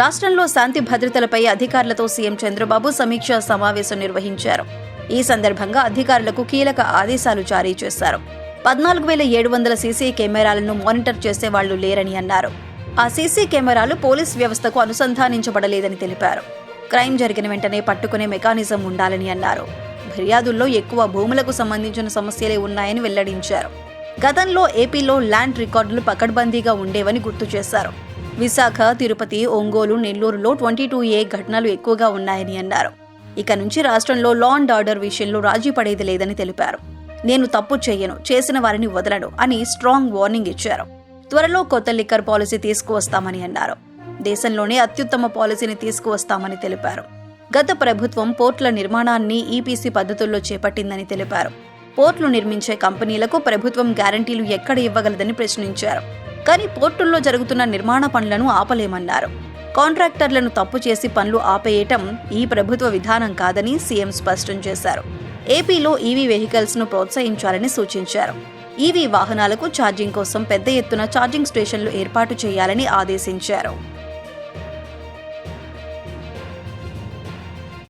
రాష్ట్రంలో శాంతి భద్రతలపై అధికారులతో సీఎం చంద్రబాబు సమీక్షా సమావేశం నిర్వహించారు. ఈ సందర్భంగా అధికారులకు కీలక ఆదేశాలు జారీ చేశారు. పద్నాలుగు వేల ఏడు వందల సీసీ కెమెరాలను మానిటర్ చేసే వాళ్ళు లేరని అన్నారు. ఆ సీసీ కెమెరాలు పోలీస్ వ్యవస్థకు అనుసంధానించబడలేదని తెలిపారు. క్రైమ్ జరిగిన వెంటనే పట్టుకునే మెకానిజం ఉండాలని అన్నారు. ఫిర్యాదుల్లో ఎక్కువ భూములకు సంబంధించిన సమస్యలే ఉన్నాయని వెల్లడించారు. గతంలో ఏపీలో ల్యాండ్ రికార్డులు పకడ్బందీగా ఉండేవని గుర్తు చేశారు. విశాఖ తిరుపతి ఒంగోలు నెల్లూరులో ట్వంటీ టూ ఏ ఘటనలు ఎక్కువగా ఉన్నాయని అన్నారు. ఇక నుంచి రాష్ట్రంలో లా అండ్ ఆర్డర్ విషయంలో రాజీ పడేది లేదని తెలిపారు. నేను తప్పు చేయను చేసిన వారిని వదలను అని స్ట్రాంగ్ వార్నింగ్ ఇచ్చారు. త్వరలో కొత్త లిక్కర్ పాలసీ తీసుకువస్తామని అన్నారు. దేశంలోనే అత్యుత్తమ పాలసీని తీసుకువస్తామని తెలిపారు. గత ప్రభుత్వం పోర్టుల నిర్మాణాన్ని ఈపీసీ పద్ధతుల్లో చేపట్టిందని తెలిపారు. పోర్టులు నిర్మించే కంపెనీలకు ప్రభుత్వం గ్యారంటీలు ఎక్కడ ఇవ్వగలదని ప్రశ్నించారు. కానీ పోర్టుల్లో జరుగుతున్న నిర్మాణ పనులను ఆపలేమన్నారు. కాంట్రాక్టర్లను తప్పు చేసి పనులు ఆపేయటం ఈ ప్రభుత్వ విధానం కాదని సీఎం స్పష్టం చేశారు. ఏపీలో ఈవీ వెహికల్స్ను ప్రోత్సహించాలని సూచించారు. ఈవీ వాహనాలకు ఛార్జింగ్ కోసం పెద్ద ఎత్తున ఛార్జింగ్ స్టేషన్లు ఏర్పాటు చేయాలని ఆదేశించారు.